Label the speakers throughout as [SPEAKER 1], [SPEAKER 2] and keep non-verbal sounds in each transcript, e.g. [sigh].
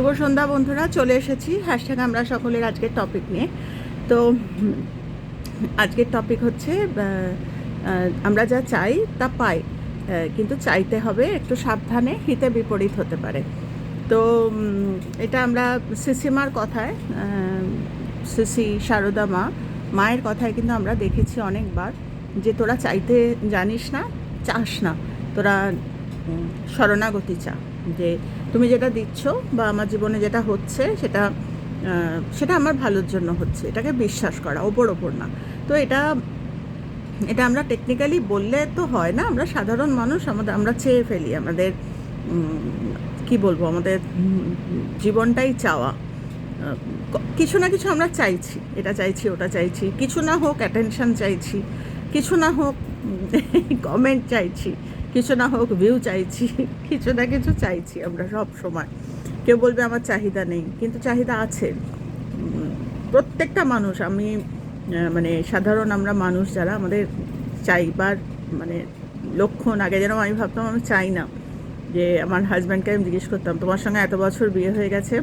[SPEAKER 1] শুভ সন্ধ্যা বন্ধুরা, চলে এসেছি। হ্যাশট্যাগ আমরা সকলের আজকের টপিক নিয়ে। তো, আজকের টপিক হচ্ছে আমরা যা চাই তা পাই কিন্তু চাইতে হবে একটু সাবধানে, হিতে বিপরীত হতে পারে। তো এটা আমরা সিসিমার কথায় সিসি শারদা মা, মায়ের কথায় কিন্তু আমরা দেখেছি অনেকবার যে তোরা চাইতে জানিস না, চাস না। তোরা শরণাগতি চা। যে তুমি যেটা দিচ্ছ বা আমার জীবনে যেটা হচ্ছে সেটা সেটা আমার ভালোর জন্য হচ্ছে। এটাকে বিশ্বাস করা, ওপর ওপর না। তো এটা এটা আমরা টেকনিক্যালি বললে তো হয় না, আমরা সাধারণ মানুষ, আমাদের, আমরা চেয়ে ফেলি আমাদের কি বলব, আমাদের জীবনটাই চাওয়া। কিছু না কিছু আমরা চাইছি, এটা চাইছি, ওটা চাইছি। কিছু না হোক অ্যাটেনশন চাইছি, কিছু না হোক কমেন্ট [laughs] চাইছি। কিছু না হোক ভিউ চাইছি, কিছু না কিছু চাইছি আমরা সব সময়। কেউ বলবে আমার চাহিদা নেই, কিন্তু চাহিদা আছে। প্রত্যেকটা মানুষ, আমি মানে সাধারণ আমরা মানুষ যারা, আমাদের চাইবার মানে লক্ষণ, আগে যেন আমি ভাবতাম, আমি চাই না। যে আমার হাজব্যান্ডকে আমি জিজ্ঞেস করতাম, তোমার সঙ্গে এত বছর বিয়ে হয়ে গেছে?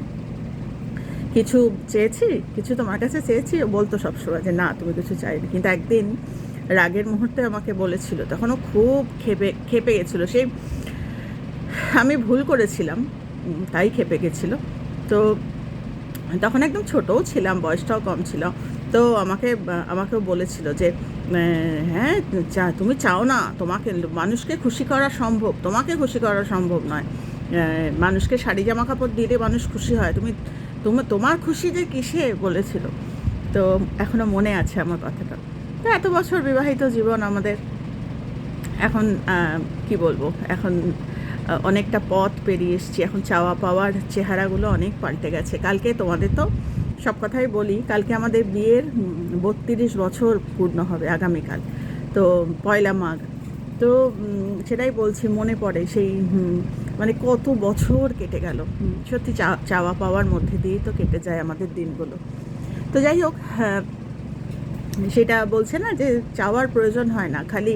[SPEAKER 1] কিছু চেয়েছি? কিছু তোমার কাছে চেয়েছি? বলতো সবসময় যে, না, তুমি কিছু চাইনি। কিন্তু একদিন রাগের মুহূর্তে আমাকে বলেছিল, তখনও খুব খেপে খেপে গেছিল। সেই আমি ভুল করেছিলাম তাই খেপে গেছিল। তো তখন একদম ছোটও ছিলাম, বয়সটাও কম ছিল। তো আমাকে, আমাকেও বলেছিল যে হ্যাঁ চা, তুমি চাও না, তোমাকে, মানুষকে খুশি করা সম্ভব, তোমাকে খুশি করা সম্ভব নয়। মানুষকে শাড়ি জামা কাপড় দিলে মানুষ খুশি হয়, তুমি তুমি, তোমার খুশি যে কিসে? বলেছিল। তো এখনও মনে আছে আমার কথাটা। তো এত বছর বিবাহিত জীবন আমাদের এখন কি বলব? এখন অনেকটা পথ পেরিয়ে এসেছি। এখন চাওয়া পাওয়ার চেহারাগুলো অনেক পাল্টে গেছে। কালকে তোমাদের তো সব কথাই বলি কালকে আমাদের বিয়ের বত্রিশ বছর পূর্ণ হবে আগামীকাল। তো পয়লা মাঘ। তো সেটাই বলছি মনে পড়ে সেই মানে কত বছর কেটে গেল। সত্যি চাওয়া পাওয়ার মধ্যে দিয়েই তো কেটে যায় আমাদের দিনগুলো। তো যাই হোক হ্যাঁ, সেটা বলছে না যে চাওয়ার প্রয়োজন হয় না। খালি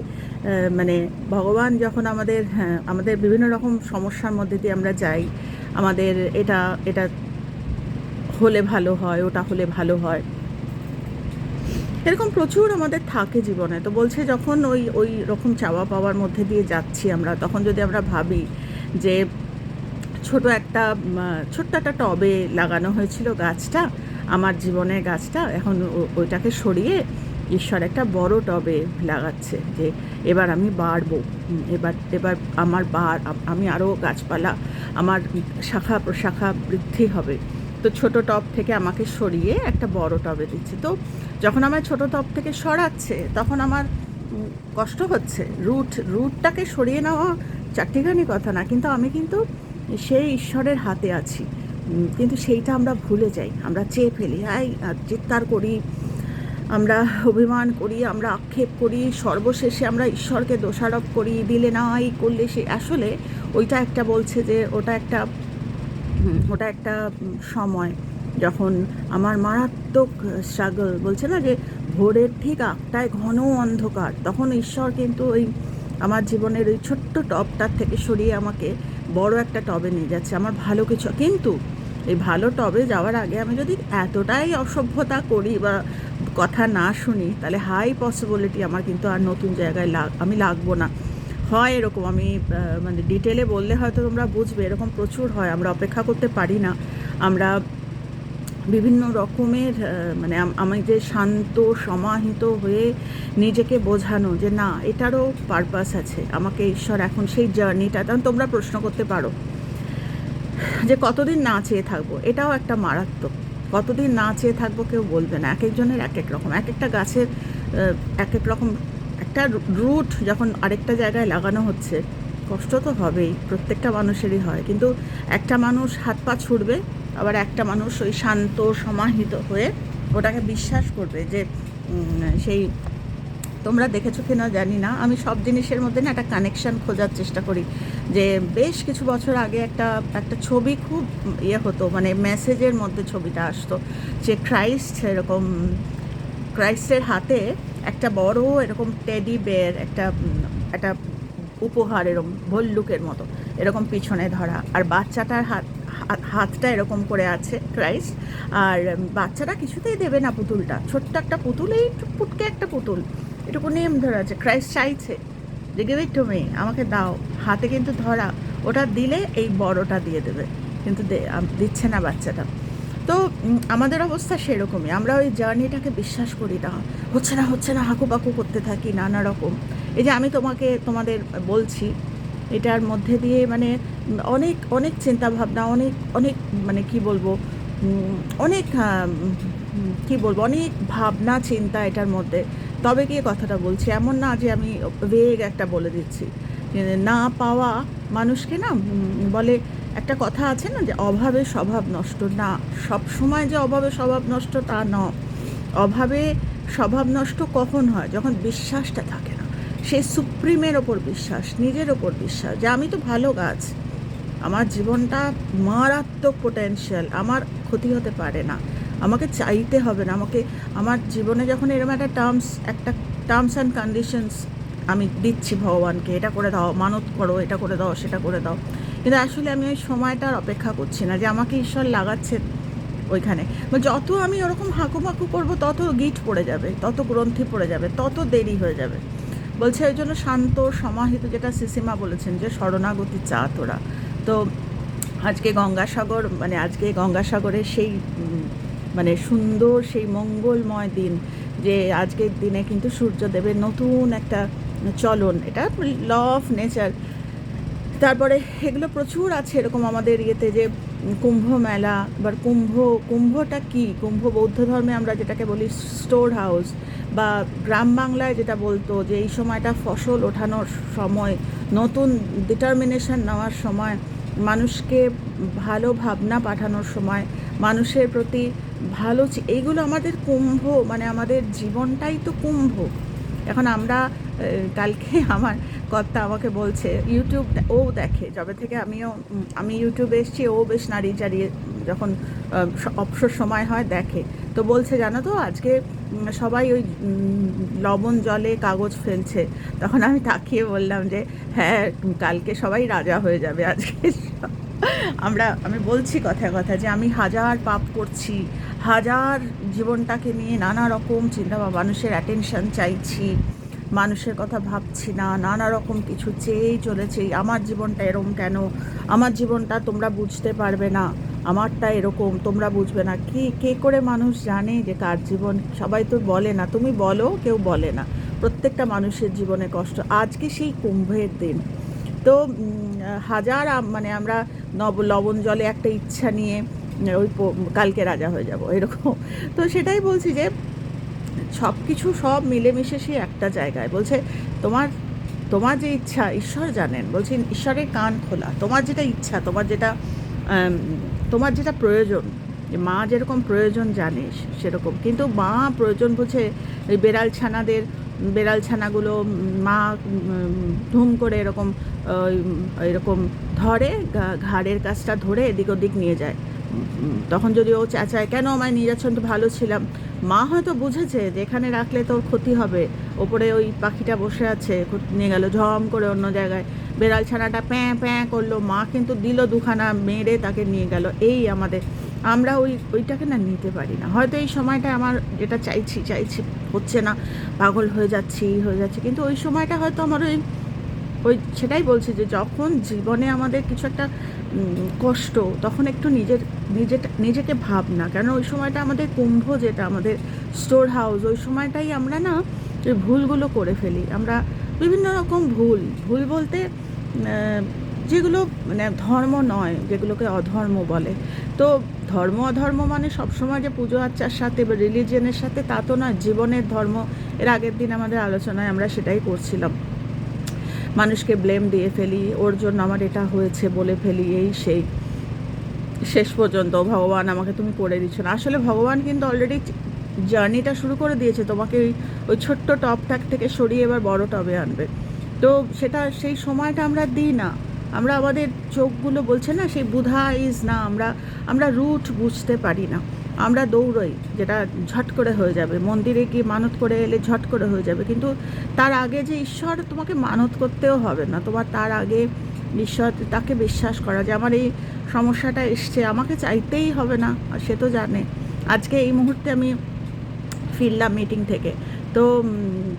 [SPEAKER 1] মানে ভগবান যখন আমাদের হ্যাঁ, আমাদের বিভিন্ন রকম সমস্যার মধ্যে দিয়ে আমরা যাই আমাদের এটা এটা হলে ভালো হয় ওটা হলে ভালো হয়। এরকম প্রচুর আমাদের থাকে জীবনে। তো বলছে যখন ওই ওই রকম চাওয়া পাওয়ার মধ্যে দিয়ে যাচ্ছি আমরা তখন যদি আমরা ভাবি যে ছোট একটা ছোট্ট একটা টবে লাগানো হয়েছিল গাছটা আমার জীবনের গাছটা এখন ওইটাকে সরিয়ে ঈশ্বর একটা বড় টবে লাগাচ্ছে যে এবার আমি বাড়বো। এবার এবার আমার বার, আম- আরও গাছপালা, আমার শাখা প্রশাখা বৃদ্ধি হবে। তো ছোট টব থেকে আমাকে সরিয়ে একটা বড় টবে দিচ্ছে। তো যখন আমার ছোট টব থেকে সরাচ্ছে, তখন আমার কষ্ট হচ্ছে। রুট, রুটটাকে সরিয়ে নেওয়া চারটিখানি কথা না, কিন্তু আমি কিন্তু সেই ঈশ্বরের হাতে আছি। কিন্তু সেইটা আমরা ভুলে যাই। আমরা চেয়ে ফেলি, আই চিৎকার করি, আমরা অভিমান করি, আমরা আক্ষেপ করি, সর্বশেষে আমরা ঈশ্বরকে দোষারোপ করি, দিলে না এই করলে সে আসলে ওইটা একটা বলছে যে ওটা একটা ওটা একটা সময় যখন আমার মারাত্মক স্ট্রাগল বলছে না যে ভোরের ঠিক আটটায় ঘন অন্ধকার, তখন ঈশ্বর কিন্তু ওই আমার জীবনের ওই ছোট্ট টবটার থেকে সরিয়ে আমাকে বড় একটা টবে নিয়ে যাচ্ছে। আমার ভালো কিছু, কিন্তু এই ভালো টবে যাওয়ার আগে আমি যদি এতটাই অসভ্যতা করি বা কথা না শুনি, তাহলে হাই পসিবিলিটি আমার কিন্তু আর নতুন জায়গায় লাগ, আমি লাগবো না। হয় এরকম, আমি মানে ডিটেলে বললে হয়তো তোমরা বুঝবে, এরকম প্রচুর হয়, আমরা অপেক্ষা করতে পারি না। আমরা বিভিন্ন রকমের মানে আম- যে শান্ত, সমাহিত হয়ে নিজেকে বোঝানো যে না, এটারও পারপাস আছে, আমাকে ঈশ্বর এখন সেই জার্নিটা কারণ তোমরা প্রশ্ন করতে পারো। যে কতদিন না চেয়ে থাকব, এটাও একটা মারাত্মক। কতদিন না চেয়ে থাকব কেউ বলবে না, এক একজনের এক এক রকম। এক একটা গাছের এক এক রকম একটা রুট যখন আরেকটা জায়গায় লাগানো হচ্ছে, কষ্ট তো হবেই, প্রত্যেকটা মানুষেরই হয়। কিন্তু একটা মানুষ হাত পা ছুটবে আবার একটা মানুষ ওই শান্ত, সমাহিত হয়ে ওটাকে বিশ্বাস করবে যে সেই তোমরা দেখেছ কিনা জানি না। আমি সব জিনিসের মধ্যে না একটা কানেকশান খোঁজার চেষ্টা করি। যে বেশ কিছু বছর আগে একটা একটা ছবি খুব ইয়ে হতো মানে মেসেজের মধ্যে ছবিটা আসতো যে ক্রাইস্ট এরকম ক্রাইস্টের হাতে একটা বড় এরকম টেডি বের একটা একটা উপহার এরকম, ভল্লুকের মতো এরকম পিছনে ধরা। আর বাচ্চাটার হাত হাত- হাতটা এরকম করে আছে ক্রাইস্ট আর বাচ্চারা কিছুতেই দেবে না পুতুলটা। ছোট্ট একটা পুতুল, এই পুটকে একটা পুতুল। এটুকু নেম ধরে আছে ক্রাইস্ট চাইছে যে গিভ ইট টু মি আমাকে দাও, হাতে কিন্তু ধরা, ওটা দিলে এই বড়টা দিয়ে দেবে, কিন্তু দিচ্ছে না বাচ্চাটা। তো আমাদের অবস্থা সেরকমই, আমরা ওই জার্নিটাকে বিশ্বাস করি না, হচ্ছে না হচ্ছে না, হাকুপাকু করতে থাকি, নানা রকম। এই যে, আমি তোমাকে, তোমাদের বলছি, এটার মধ্যে দিয়ে মানে অনেক অনেক চিন্তা ভাবনা অনেক অনেক মানে কি বলব অনেক কি বলব, অনেক ভাবনা, চিন্তা এটার মধ্যে। তবে গিয়ে কথাটা বলছি, এমন না যে আমি বেগ একটা বলে দিচ্ছি। না পাওয়া মানুষকে না বলে একটা কথা আছে না যে অভাবে স্বভাব নষ্ট, না, সব সময় যে অভাবে স্বভাব নষ্ট তা ন। অভাবে স্বভাব নষ্ট কখন হয়? যখন বিশ্বাসটা থাকে না। সেই সুপ্রিমের ওপর বিশ্বাস, নিজের ওপর বিশ্বাস, যে আমি তো ভালো গাছ। আমার জীবনটা মারাত্মক পোটেনশিয়াল আমার ক্ষতি হতে পারে না। আমাকে চাইতে হবে না, আমাকে, আমার জীবনে যখন এরকম একটা টার্মস একটা টার্মস অ্যান্ড কন্ডিশনস আমি দিচ্ছি ভগবানকে, এটা করে দাও, মানত করো, এটা করে দাও, সেটা করে দাও। কিন্তু আসলে আমি ওই সময়টার অপেক্ষা করছি না যে আমাকে ঈশ্বর লাগাচ্ছে ওইখানে। যত আমি ওরকম হাঁকুমাকু করব, তত গিট পড়ে যাবে, তত গ্রন্থি পড়ে যাবে, তত দেরি হয়ে যাবে। বলছে ওই জন্য শান্ত, সমাহিত যেটা সিসিমা বলেছেন যে শরণাগতি চা তোরা। তো আজকে গঙ্গাসাগর মানে আজকে গঙ্গাসাগরের সেই মানে সুন্দর সেই মঙ্গলময় দিন, যে আজকের দিনে কিন্তু সূর্যদেবের নতুন একটা চলন, এটা ল অফ নেচার তারপরে এগুলো প্রচুর আছে এরকম আমাদের ইয়েতে যে কুম্ভ মেলা, এবার কুম্ভ, কুম্ভটা কি? কুম্ভ বৌদ্ধ ধর্মে আমরা যেটাকে বলি স্টোর হাউস বা গ্রাম বাংলায় যেটা বলতো যে এই সময়টা ফসল ওঠানোর সময়, নতুন ডিটারমিনেশন নেওয়ার সময়, মানুষকে ভালো ভাবনা পাঠানোর সময়, মানুষের প্রতি ভালো এইগুলো আমাদের কুম্ভ মানে আমাদের জীবনটাই তো কুম্ভ। এখন আমরা কালকে [laughs] আমার কর্তা আমাকে বলছে, ইউটিউব ও দেখে, যবে থেকে আমিও আমি ইউটিউবে এসেছি, ও বেশ নাড়ি চাড়িয়ে, যখন অবসর সময় হয় দেখে। তো বলছে, জানো তো, আজকে সবাই ওই লবণ জলে কাগজ ফেলছে। তখন আমি তাকিয়ে বললাম যে হ্যাঁ কালকে সবাই রাজা হয়ে যাবে, আজকে আমরা, আমি বলছি কথায় কথা যে আমি হাজার পাপ করছি, হাজার জীবনটাকে নিয়ে নানা রকম চিন্তা বা মানুষের অ্যাটেনশন চাইছি, মানুষের কথা ভাবছি না, নানা রকম কিছু চেয়েই চলেছি, আমার জীবনটা এরকম কেন? আমার জীবনটা তোমরা বুঝতে পারবে না, আমারটা এরকম, তোমরা বুঝবে না। কি, কে করে মানুষ জানে যে কার জীবন? সবাই তো বলে না, তুমি বলো, কেউ বলে না। প্রত্যেকটা মানুষের জীবনে কষ্ট। আজকে সেই কুম্ভের দিন। তো হাজার মানে আমরা নব, লবণ জলে একটা ইচ্ছা নিয়ে ওই কালকে রাজা হয়ে যাব, এরকম। তো সেটাই বলছি যে সব কিছু সব মিলেমিশে সে একটা জায়গায়। বলছে, তোমার তোমার যে ইচ্ছা, ঈশ্বর জানেন। বলছেন ঈশ্বরের কান খোলা। তোমার যেটা ইচ্ছা, তোমার যেটা তোমার যেটা প্রয়োজন মা যেরকম প্রয়োজন জানে সেরকম। কিন্তু মা প্রয়োজন বুঝে বেড়াল ছানাদের বেড়াল ছানাগুলো মা ধুম করে এরকম এরকম ধরে ঘাড়ের কাজটা ধরে এদিক ওদিক নিয়ে যায়। তখন যদি ও চেঁচায়, কেন আমায় নিয়ে যাচ্ছেন তো ভালো ছিলাম। মা হয়তো বুঝেছে যে এখানে রাখলে তোর ক্ষতি হবে। ওপরে ওই পাখিটা বসে আছে, নিয়ে গেল ঝম করে অন্য জায়গায়। বেড়াল ছানাটা প্যাঁ প্যাঁ করল। মা কিন্তু দিল দুখানা মেরে তাকে নিয়ে গেল। এই আমাদের আমরা ওই, ওইটাকে না নিতে পারি না। হয়তো এই সময়টা আমার যেটা চাইছি চাইছি, হচ্ছে না, পাগল হয়ে যাচ্ছি, হয়ে যাচ্ছে। কিন্তু ওই সময়টা হয়তো আমার ওই ওই সেটাই বলছি যে যখন জীবনে আমাদের কিছু একটা কষ্ট, তখন একটু নিজের, নিজেটা, নিজেকে ভাব না। কেন ওই সময়টা আমাদের কুম্ভ যেটা, আমাদের স্টোর হাউস, ওই সময়টাই আমরা না ওই ভুলগুলো করে ফেলি। আমরা বিভিন্ন রকম ভুল ভুল বলতে যেগুলো মানে ধর্ম নয়, যেগুলোকে অধর্ম বলে। তো ধর্ম অধর্ম মানে সবসময় যে পুজো আর্চার সাথে বা রিলিজিয়নের সাথে, তা তো নয়। জীবনের ধর্ম, এর আগের দিন আমাদের আলোচনায় আমরা সেটাই করছিলাম। মানুষকে ব্লেম দিয়ে ফেলি, ওর জন্য আমার এটা হয়েছে বলে ফেলি, এই সেই। শেষ পর্যন্ত, ভগবান আমাকে তুমি করে দিচ্ছ না। আসলে ভগবান কিন্তু অলরেডি জার্নিটা শুরু করে দিয়েছে। তোমাকে ওই ওই ছোট্ট টপটাক থেকে সরিয়ে এবার বড় টবে আনবে। তো সেটা, সেই সময়টা আমরা দিই না। আমরা আমাদের চোখগুলো বলছে না, সেই বুধা ইজ না, আমরা আমরা রুট বুঝতে পারি না। আমরা দৌড়ই, যেটা ঝট করে হয়ে যাবে। মন্দিরে গিয়ে মানত করে এলে ঝট করে হয়ে যাবে। কিন্তু তার আগে যে ঈশ্বর তোমাকে মানত করতেও হবে না, তোমার তার আগে ঈশ্বর তাকে বিশ্বাস করা যে আমার এই সমস্যাটা এসছে, আমাকে চাইতেই হবে না, আর সে তো জানে। আজকে এই মুহূর্তে আমি ফিরলাম মিটিং থেকে। তো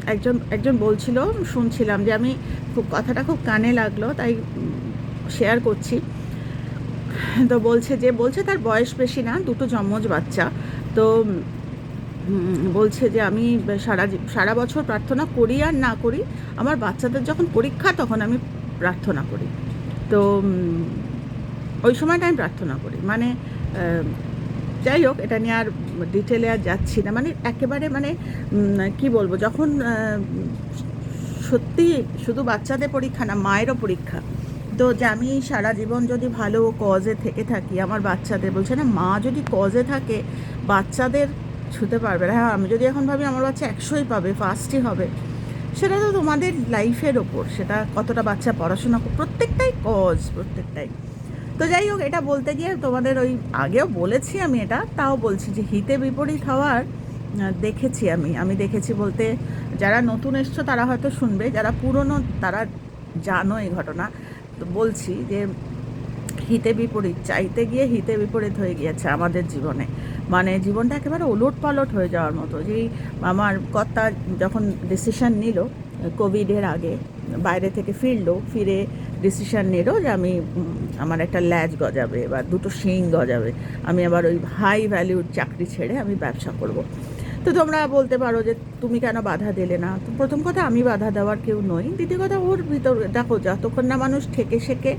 [SPEAKER 1] একজন একজন বলছিল, শুনছিলাম যে আমি খুব, কথাটা খুব কানে লাগল, তাই শেয়ার করছি। তো বলছে যে, বলছে তার বয়স বেশি না, দুটো জমজ বাচ্চা। তো বলছে যে, আমি সারা সারা বছর প্রার্থনা করি আর না করি, আমার বাচ্চাদের যখন পরীক্ষা তখন আমি প্রার্থনা করি। তো ওই সময়টা আমি প্রার্থনা করি। মানে যাই হোক, এটা নিয়ে আর ডিটেলে আর যাচ্ছি না। মানে একেবারে মানে কি বলব, যখন সত্যি শুধু বাচ্চাদের পরীক্ষা না, মায়েরও পরীক্ষা। তো যে আমি সারা জীবন যদি ভালো কজে থেকে থাকি, আমার বাচ্চাদের বলছে, না, মা যদি কজে থাকে, বাচ্চাদের ছুতে পারবে না। হ্যাঁ আমি যদি এখন ভাবি আমার বাচ্চা একশোই পাবে ফার্স্টই হবে, সেটা তো তোমাদের লাইফের ওপর, সেটা কতটা বাচ্চা পড়াশোনা প্রত্যেকটাই কজ প্রত্যেকটাই। তো যাই হোক, এটা বলতে গিয়ে তোমাদের ওই আগেও বলেছি আমি এটা, তাও বলছি যে হিতে বিপরীত হওয়ার দেখেছি আমি। আমি দেখেছি বলতে, যারা নতুন এসছো তারা হয়তো শুনবে, যারা পুরনো তারা জানো এই ঘটনা। বলছি যে হিতে বিপরীত, চাইতে গিয়ে হিতে বিপরীত হয়ে গিয়েছে আমাদের জীবনে। মানে জীবনটা একেবারে ওলট পালট হয়ে যাওয়ার মতো। যেই আমার কর্তা যখন ডিসিশন নিল কোভিডের আগে বাইরে থেকে ফিরলো, ফিরে ডিসিশন নিল যে আমি আমার একটা ল্যাজ গজাবে বা দুটো শিং গজাবে। আমি আবার ওই হাই ভ্যালিউড চাকরি ছেড়ে আমি ব্যবসা করব। তো তোমরা বলতে পারো যে তুমি কেন বাধা দিলে না? তো প্রথম কথা, আমি বাধা দেওয়ার কেউ নই। দ্বিতীয় কথা, ওর ভিতর, দেখো, যতক্ষণ না মানুষ ঠেকে শেখে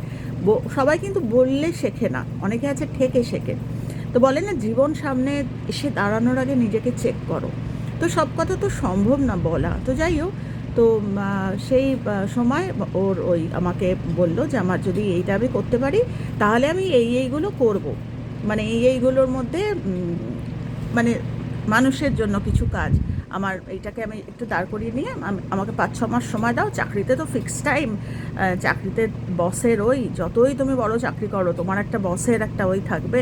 [SPEAKER 1] সবাই কিন্তু বললে শেখে না। অনেকে আছে ঠেকে শেখে। তো বলে না, জীবন সামনে এসে দাঁড়ানোর আগে নিজেকে চেক করো। তো সব কথা তো সম্ভব না বলা। তো যাই হোক, তো সেই সময় ওর ওই আমাকে বলল যে, আমার যদি এইটা আমি করতে পারি, তাহলে আমি এই, এইগুলো করব। মানে এই, এইগুলোর মধ্যে মানে মানুষের জন্য কিছু কাজ। আমার এইটাকে আমি একটু দাঁড় করিয়ে নিয়ে আমাকে পাঁচ, ছ মাস সময় দাও। চাকরিতে তো ফিক্সড টাইম চাকরিতে বসের ওই, যতই তুমি বড় চাকরি করো, তোমার একটা বসের একটা ওই থাকবে।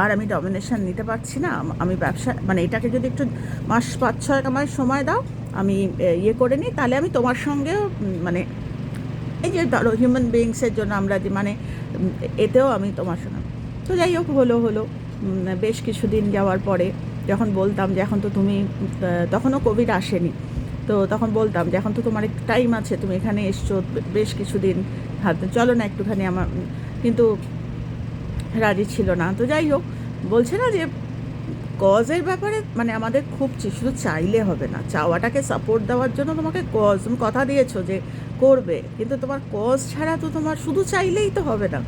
[SPEAKER 1] আর আমি ডমিনেশন নিতে পারছি না। আমি ব্যবসা মানে এটাকে যদি একটু মাস পাঁচ, ছয় আমার সময় দাও, আমি ইয়ে করে নিই, তাহলে আমি তোমার সঙ্গেও মানে এই যে ধরো হিউম্যান বিংসের জন্য আমরা যে মানে এতেও আমি তোমার সঙ্গে। তো যাই হোক, হলো হলো বেশ কিছুদিন যাওয়ার পরে যখন বলতাম যে এখন তো তুমি তখনও কোভিড আসেনি। তো তখন বলতাম যে এখন তো তোমার টাইম আছে, তুমি এখানে এসছো বেশ কিছুদিন হাতে, চলো না একটুখানি আমার, কিন্তু রাজি ছিল না। তো যাই হোক, বলছে না যে কজের ব্যাপারে মানে আমাদের খুব শুধু চাইলে হবে না, চাওয়াটাকে সাপোর্ট দেওয়ার জন্য তোমাকে কজ তুমি কথা দিয়েছ যে করবে, কিন্তু তোমার কজ ছাড়া তো তোমার শুধু চাইলেই তো হবে না।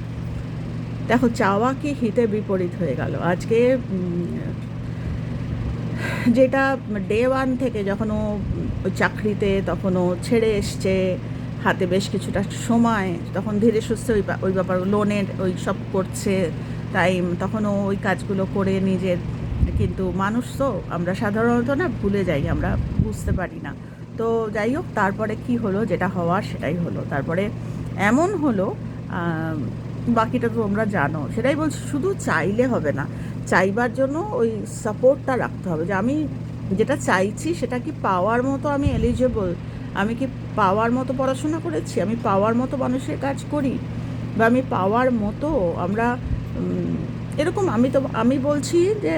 [SPEAKER 1] দেখো, চাওয়া কি হিতে বিপরীত হয়ে গেল। আজকে যেটা ডে ওয়ান থেকে যখন ও চাকরিতে, তখন ও ছেড়ে এসছে, হাতে বেশ কিছুটা সময়, তখন ধীরে সুস্থে ওই ওই ব্যাপার লোনের ওই সব করছে টাইম তখন ও ওই কাজগুলো করে নিজের, কিন্তু মানুষ তো, আমরা সাধারণত না ভুলে যাই, আমরা বুঝতে পারি না। তো যাই হোক, তারপরে কি হলো, যেটা হওয়ার সেটাই হলো। তারপরে এমন হলো বাকিটা তো তোমরা জানো। সেটাই বলছি, শুধু চাইলে হবে না, চাইবার জন্য ওই সাপোর্টটা রাখতে হবে যে আমি যেটা চাইছি সেটা কি পাওয়ার মতো আমি এলিজেবল আমি কি পাওয়ার মতো পড়াশোনা করেছি, আমি পাওয়ার মতো মানুষের কাজ করি, বা আমি পাওয়ার মতো আমরা এরকম আমি তো, আমি বলছি যে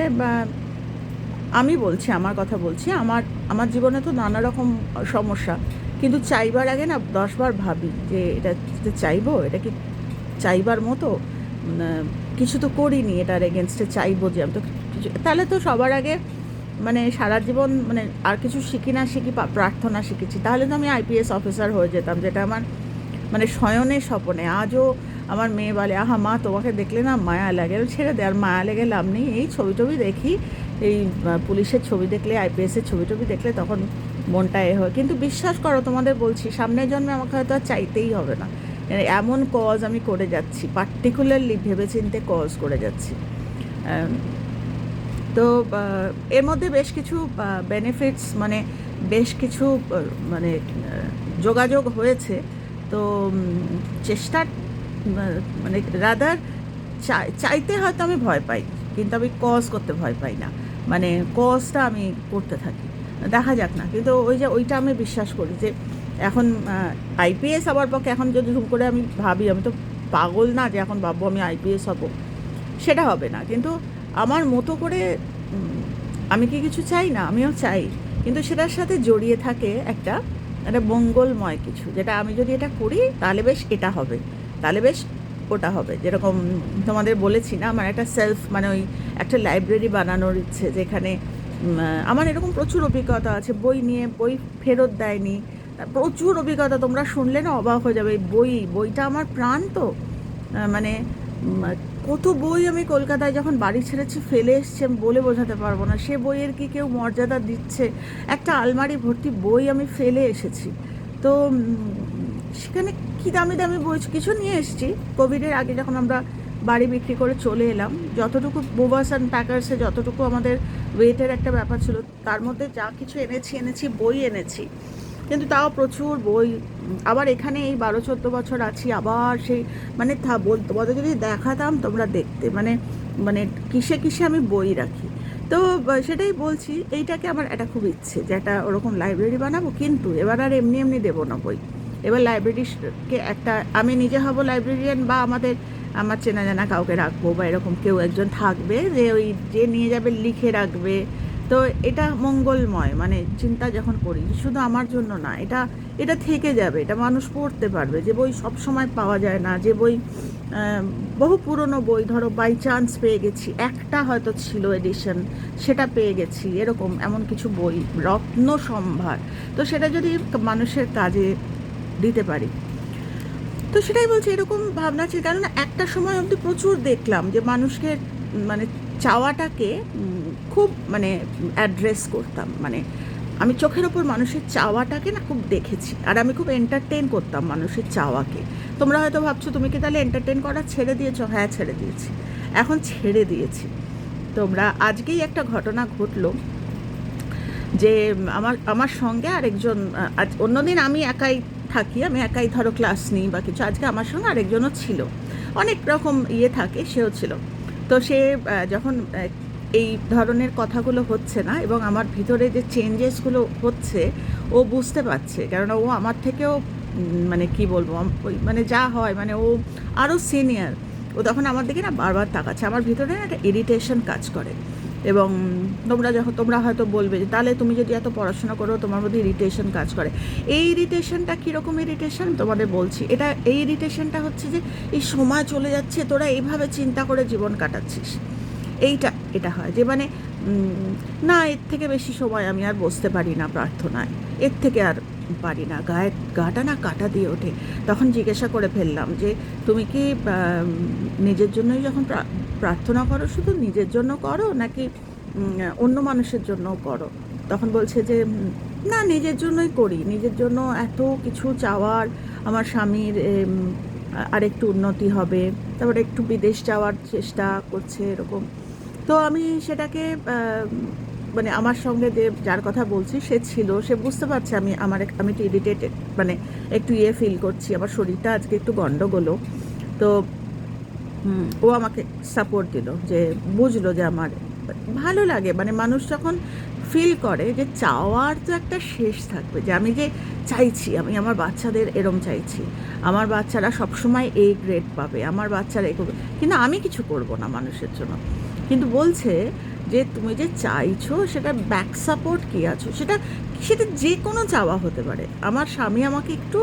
[SPEAKER 1] আমি বলছি, আমার কথা বলছি, আমার আমার জীবনে তো নানা রকম সমস্যা, কিন্তু চাইবার আগে না দশবার ভাবি যে এটা চাইব, এটা কি চাইবার মতো কিছু তো করিনি, এটার এগেনস্টে চাইব যে আমি তো কিছু, তাহলে তো সবার আগে মানে সারা জীবন মানে আর কিছু শিখি না শিখি প্রার্থনা শিখেছি। তাহলে তো আমি আইপিএস অফিসার হয়ে যেতাম, যেটা আমার মানে শয়নে স্বপনে। আজও আমার মেয়ে বলে, আহা মা, তোমাকে দেখলে না মায়া লাগে। ছেড়ে দে, আর মায়া লেগে লাভ নেই। এই ছবি টবি দেখি, এই পুলিশের ছবি দেখলে আইপিএসের ছবি টবি দেখলে তখন মনটা এ হয়। কিন্তু বিশ্বাস করো, তোমাদের বলছি, সামনের জন্মে আমাকে হয়তো আর চাইতেই হবে না। এমন কজ আমি করে যাচ্ছি পার্টিকুলারলি ভেবেচিন্তে কজ করে যাচ্ছি। তো এর মধ্যে বেশ কিছু বেনিফিটস মানে বেশ কিছু মানে যোগাযোগ হয়েছে। তো উম, চেষ্টার মানে রাদার চাইতে হয়তো আমি ভয় পাই কিন্তু আমি কজ করতে ভয় পাই না। মানে কজটা আমি করতে থাকি। দেখা যাক না কিন্তু ওই যে ওইটা আমি বিশ্বাস করি যে এখন আইপিএস হওয়ার পক্ষে এখন যদি ধুম করে আমি ভাবি, আমি তো পাগল না যে এখন ভাববো আমি আইপিএস হব। সেটা হবে না। কিন্তু আমার মতো করে আমি কি কিছু চাই না? আমিও চাই। কিন্তু সেটার সাথে জড়িয়ে থাকে একটা একটা মঙ্গলময় কিছু, যেটা আমি যদি এটা করি, তাহলে বেশ এটা হবে। তাহলে বেশ ওটা হবে। যেরকম তোমাদের বলেছি না, আমার একটা সেলফ মানে ওই একটা লাইব্রেরি বানানোর ইচ্ছে, যেখানে আমার এরকম প্রচুর অভিজ্ঞতা আছে। বই নিয়ে, বই ফেরত দেয়নি। প্রচুর অভিজ্ঞতা তোমরা শুনলে না, অবাক হয়ে যাবে। এই বই, বইটা আমার প্রাণ তো। মানে কত বই আমি কলকাতায় যখন বাড়ি ছেড়েছি, ফেলে এসছি, আমি বলে বোঝাতে পারব না। সে বইয়ের কি কেউ মর্যাদা দিচ্ছে? একটা আলমারি ভর্তি বই আমি ফেলে এসেছি। তো সেখানে কি দামি দামি বই কিছু নিয়ে এসেছি। কোভিডের আগে যখন আমরা বাড়ি বিক্রি করে চলে এলাম, যতটুকু বোবাস অ্যান্ড প্যাকার্সে যতটুকু আমাদের ওয়েটের একটা ব্যাপার ছিল, তার মধ্যে যা কিছু এনেছি এনেছি, বই এনেছি। কিন্তু তাও প্রচুর বই। আবার এখানে এই বারো চোদ্দ বছর আছি, আবার সেই মানে থা বলতে তোমাদের যদি দেখাতাম, তোমরা দেখতে মানে মানে কিসে কিসে আমি বই রাখি। তো সেটাই বলছি, এইটাকে আমার একটা খুব ইচ্ছে যে একটা ওরকম লাইব্রেরি বানাবো, কিন্তু এবার আর এমনি এমনি দেবো না বই। এবার লাইব্রেরিকে একটা, আমি নিজে হব লাইব্রেরিয়ান বা আমাদের, আমার চেনা জানা কাউকে রাখব বা এরকম কেউ একজন থাকবে যে ওই, যে নিয়ে যাবে লিখে রাখবে। তো এটা মঙ্গলময় মানে চিন্তা যখন করি শুধু আমার জন্য না, এটা এটা থেকে যাবে, এটা মানুষ পড়তে পারবে। যে বই সব সময় পাওয়া যায় না, যে বই বহু পুরনো বই, ধরো বাই চান্স পেয়ে গেছি, একটা হয়তো ছিল এডিশন সেটা পেয়ে গেছি, এরকম এমন কিছু বই, রত্ন সম্ভার। তো সেটা যদি মানুষের কাজে দিতে পারি। তো সেটাই বলছি, এরকম ভাবনা ছিল কেননা একটা সময় অবধি প্রচুর দেখলাম যে মানুষকে মানে চাওয়াটাকে খুব মানে অ্যাড্রেস করতাম। মানে আমি চোখের ওপর মানুষের চাওয়াটাকে না খুব দেখেছি। আর আমি খুব এন্টারটেন করতাম মানুষের চাওয়াকে। তোমরা হয়তো ভাবছ, তুমি কি তাহলে এন্টারটেন করা ছেড়ে দিয়েছ? হ্যাঁ ছেড়ে দিয়েছি। এখন ছেড়ে দিয়েছি। তোমরা, আজকেই একটা ঘটনা ঘটলো যে, আমার আমার সঙ্গে আরেকজন আজ, অন্যদিন আমি একাই থাকি, আমি একাই ধরো ক্লাস নিই বা কিছু, আজকে আমার সঙ্গে আরেকজনও ছিল। অনেক রকম ইয়ে থাকে, সেও ছিল। তো সে যখন এই ধরনের কথাগুলো হচ্ছে না এবং আমার ভিতরে যে চেঞ্জেসগুলো হচ্ছে, ও বুঝতে পারছে। কেননা ও আমার থেকেও মানে কি বলব মানে যা হয় মানে ও আরও সিনিয়র ও তখন আমার দিকে না বারবার তাকাচ্ছে। আমার ভিতরে না একটা ইরিটেশন কাজ করে। এবং তোমরা যখন তোমরা হয়তো বলবে যে, তাহলে তুমি যদি এত পড়াশোনা করো, তোমার মধ্যে ইরিটেশন কাজ করে। এই ইরিটেশনটা কীরকম ইরিটেশন তোমাদের বলছি। এটা, এই ইরিটেশনটা হচ্ছে যে, এই সময় চলে যাচ্ছে, তোরা এইভাবে চিন্তা করে জীবন কাটাচ্ছিস। এইটা এটা হয়। যে মানে না এর থেকে বেশি সময় আমি আর বসতে পারি না প্রার্থনায়। এর থেকে আর পারি না। গায়ে গাটা না কাটা দিয়ে ওঠে। তখন জিজ্ঞাসা করে ফেললাম যে তুমি কি নিজের জন্যই যখন প্রার্থনা করো শুধু নিজের জন্য করো নাকি অন্য মানুষের জন্যও করো? তখন বলছে যে না নিজের জন্যই করি। নিজের জন্য এত কিছু চাওয়ার আমার স্বামীর এম, আ- আরেকটু উন্নতি হবে। তারপরে একটু বিদেশ যাওয়ার চেষ্টা করছে এরকম। তো আমি সেটাকে মানে আমার সঙ্গে যে যার কথা বলছি, সে ছিল, সে বুঝতে পারছে আমি, আমার আমি একটু ইরিটেটেড মানে একটু ইয়ে ফিল করছি, আমার শরীরটা আজকে একটু গণ্ডগোলও তো ও আমাকে সাপোর্ট দিল, যে বুঝলো যে আমার ভালো লাগে মানে মানুষ যখন ফিল করে যে চাওয়ার তো একটা শেষ থাকবে, যে আমি যে চাইছি, আমি আমার বাচ্চাদের এরম চাইছি, আমার বাচ্চারা সবসময় এই গ্রেড পাবে, আমার বাচ্চারা এই করবে, কিন্তু আমি কিছু করব না মানুষের জন্য। কিন্তু বলছে যে তুমি যে চাইছো সেটা ব্যাক সাপোর্ট কী আছো? সেটা সেটা যে কোনো চাওয়া হতে পারে। আমার স্বামী আমাকে একটু,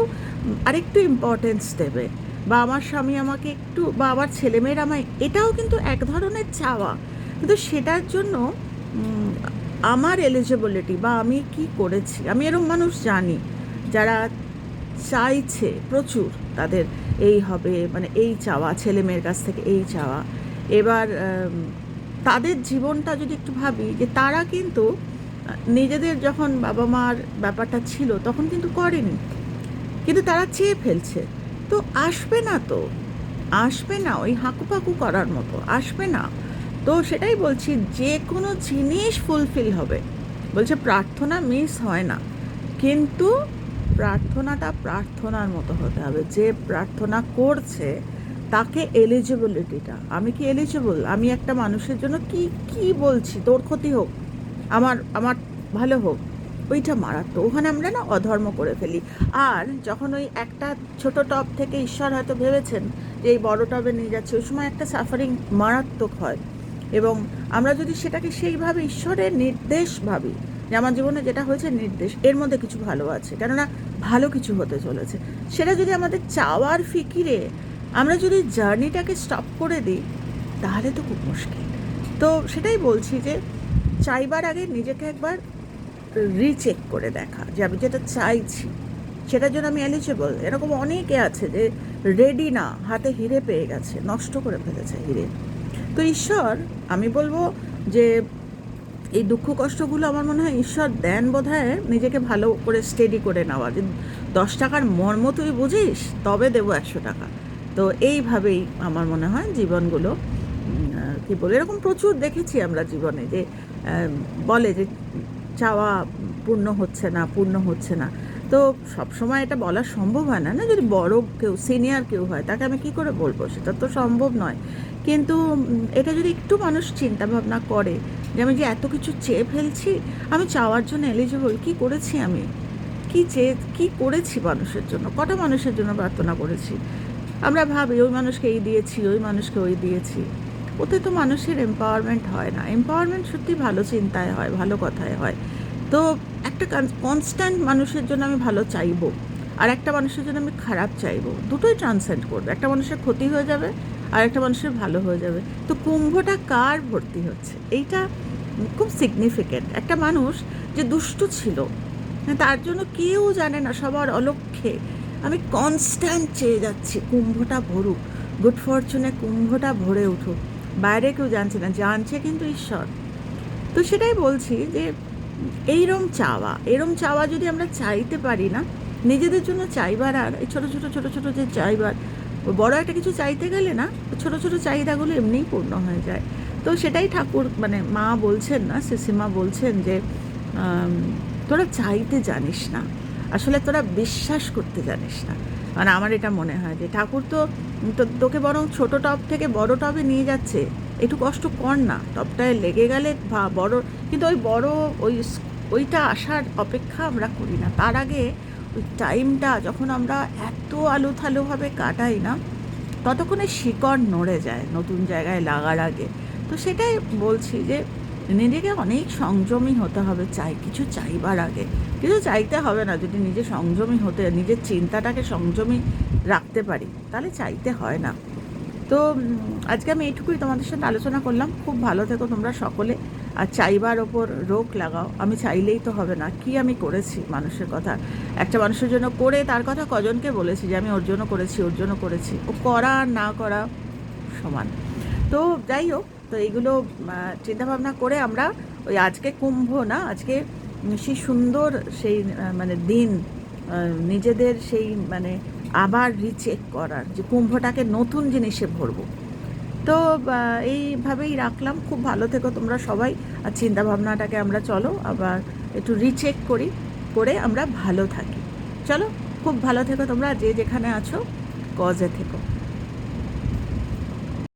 [SPEAKER 1] আরেকটু ইম্পর্টেন্স দেবে বা আমার স্বামী আমাকে একটু বা আমার ছেলেমেয়েরা আমায়, এটাও কিন্তু এক ধরনের চাওয়া। কিন্তু সেটার জন্য আমার এলিজিবিলিটি বা আমি কি করেছি? আমি এরকম মানুষ জানি যারা চাইছে প্রচুর তাদের এই হবে মানে এই চাওয়া, ছেলেমেয়ের কাছ থেকে এই চাওয়া। এবার তাদের জীবনটা যদি একটু ভাবি, যে তারা কিন্তু নিজেদের যখন বাবা মার ব্যাপারটা ছিল, তখন কিন্তু করেনি। কিন্তু তারা চেয়ে ফেলছে। তো আসবে না তো? আসবে না ওই হাঁকুপাকু করার মতো, আসবে না। তো সেটাই বলছি, যে কোনো জিনিস ফুলফিল হবে। বলছে, প্রার্থনা মিস হয় না। কিন্তু প্রার্থনাটা প্রার্থনার মতো হতে হবে। যে প্রার্থনা করছে তাকে এলিজিবিলিটিটা আমি কি এলিজিবল আমি একটা মানুষের জন্য কি কি বলছি? তোর ক্ষতি হোক। আমার আমার ভালো হোক। ওইটা মারাত্মক। ওখানে আমরা না অধর্ম করে ফেলি। আর যখন ওই একটা ছোট টব থেকে ঈশ্বর হয়তো ভেবেছেন যে এই বড় টবে নিয়ে যাচ্ছে, ওই সময় একটা সাফারিং মারাত্মক হয়। এবং আমরা যদি সেটাকে সেইভাবে ঈশ্বরের নির্দেশ ভাবি, যে আমার জীবনে যেটা হয়েছে নির্দেশ, এর মধ্যে কিছু ভালো আছে। কেননা ভালো কিছু হতে চলেছে। সেটা যদি আমাদের চাওয়ার ফিকিরে আমরা যদি জার্নিটাকে স্টপ করে দিই, তাহলে তো খুব মুশকিল। তো সেটাই বলছি যে, চাইবার আগে নিজেকে একবার রিচেক করে দেখা যে আমি যেটা চাইছি, সেটার জন্য আমি এলিজিবল এরকম অনেকে আছে যে রেডি না, হাতে হিরে পেয়ে গেছে, নষ্ট করে ফেলেছে হিরে। তো ঈশ্বর, আমি বলব যে, এই দুঃখ কষ্টগুলো আমার মনে হয় ঈশ্বর দেন বোধ নিজেকে ভালো করে স্টেডি করে নেওয়া। যে দশ টাকার মর্ম তুই বুঝিস, তবে দেবো একশো টাকা। তো এইভাবেই আমার মনে হয় জীবনগুলো কি বলে এরকম প্রচুর দেখেছি আমরা জীবনে যে বলে যে চাওয়া পূর্ণ হচ্ছে না, পূর্ণ হচ্ছে না। তো সবসময় এটা বলা সম্ভব হয় না না যদি বড় কেউ সিনিয়র কেউ হয়, তাকে আমি কি করে বলব? সেটা তো সম্ভব নয়। কিন্তু এটা যদি একটু মানুষ চিন্তা ভাবনা করে যে আমি যে এত কিছু চেয়ে ফেলছি, আমি চাওয়ার জন্য এলিজিবল কি করেছি আমি? কি চেয়ে, কি করেছি মানুষের জন্য? কটা মানুষের জন্য প্রার্থনা করেছি? আমরা ভাবি, ওই মানুষকে এই দিয়েছি, ওই মানুষকে ওই দিয়েছি। ওতে তো মানুষের এম্পাওয়ারমেন্ট হয় না। এম্পাওয়ারমেন্ট সত্যি ভালো চিন্তায় হয়, ভালো কথায় হয়। তো একটা কনস্ট্যান্ট মানুষের জন্য আমি ভালো চাইব, আর একটা মানুষের জন্য আমি খারাপ চাইব, দুটোই ট্রান্সেন্ড করবে। একটা মানুষের ক্ষতি হয়ে যাবে, আর একটা মানুষের ভালো হয়ে যাবে। তো কুম্ভটা কার ভর্তি হচ্ছে? এইটা খুব সিগনিফিকেন্ট একটা মানুষ যে দুষ্টু ছিল, তার জন্য কেউ জানে না, সবার অলক্ষ্যে আমি কনস্ট্যান্ট চেয়ে যাচ্ছি, কুম্ভটা ভরুক গুড ফরচুনে কুম্ভটা ভরে উঠুক। বাইরে কেউ জানছে না, জানছে কিন্তু ঈশ্বর। তো সেটাই বলছি যে, এইরম চাওয়া, এরম চাওয়া যদি আমরা চাইতে পারি না, নিজেদের জন্য চাইবার আর এই ছোটো ছোটো ছোটো ছোটো যে চাইবার বড় একটা কিছু চাইতে গেলে না, ছোটো ছোটো চাহিদাগুলো এমনিই পূর্ণ হয়ে যায়। তো সেটাই ঠাকুর মানে মা বলছেন না সিসিমা বলছেন যে তোরা চাইতে জানিস না। আসলে তোরা বিশ্বাস করতে জানিস না। মানে আমার এটা মনে হয় যে ঠাকুর তো তোকে বরং ছোট টব থেকে বড় টবে নিয়ে যাচ্ছে। একটু কষ্ট কর না, টবটায় লেগে গেলে বা বড়, কিন্তু ওই বড় ওই ওইটা আসার অপেক্ষা আমরা করি না। তার আগে ওই টাইমটা যখন আমরা এত আলু থালুভাবে কাটাই না, ততক্ষণে শিকড় নড়ে যায় নতুন জায়গায় লাগার আগে। তো সেটাই বলছি যে নিজেকে অনেক সংযমী হতে হবে, চাই, কিছু চাইবার আগে। কিছু চাইতে হবে না, যদি নিজে সংযমী হতে, নিজের চিন্তাটাকে সংযমী রাখতে পারি, তাহলে চাইতে হয় না। তো আজকে আমি এইটুকুই তোমাদের সাথে আলোচনা করলাম। খুব ভালো থেকো তোমরা সকলে। আর চাইবার ওপর রোক লাগাও। আমি চাইলেই তো হবে না। কি আমি করেছি মানুষের কথা? একটা মানুষের জন্য করে তার কথা কজনকে বলেছি যে, আমি ওর জন্য করেছি, ওর জন্য করেছি। ও করা না করা সমান। তো যাই হোক, তো এইগুলো চিন্তাভাবনা করে আমরা ওই আজকে কুম্ভ না, আজকে সেই সুন্দর সেই মানে দিন নিজেদের সেই মানে আবার রিচেক করার, যে কুম্ভটাকে নতুন জিনিসে ভরবো। তো এইভাবেই রাখলাম। খুব ভালো থেকো তোমরা সবাই। আর চিন্তাভাবনাটাকে আমরা চলো, আবার একটু রিচেক করি, করে আমরা ভালো থাকি। চলো, খুব ভালো থেকো তোমরা, যে যেখানে আছো কজে থেকো।